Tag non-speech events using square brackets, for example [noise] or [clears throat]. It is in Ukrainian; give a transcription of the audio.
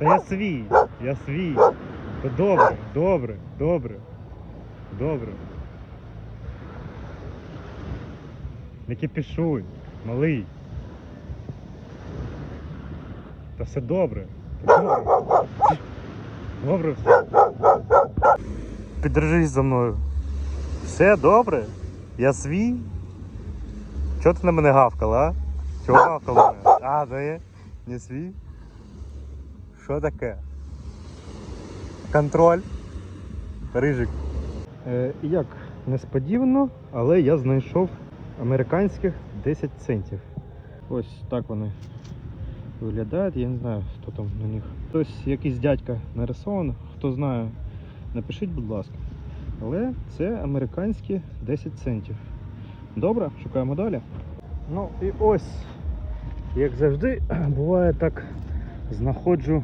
Та я свій, я свій. Та добре, добре, добре. Добре. Не кипішуй, малий. Та все добре. Добре. Добре все. Піддержись за мною. Все добре? Я свій? Чого ти на мене гавкала, а? Чого гавкала мене? А, не, не свій? Що таке? Контроль. Рижик. Е, як несподівано, але я знайшов американських 10 центів. Ось так вони виглядають. Я не знаю, хто там на них. Хтось якийсь дядька нарисований, хто знає, напишіть, будь ласка. Але це американські 10 центів. Добре, шукаємо далі. Ну і ось, як завжди, [clears throat] буває так, знаходжу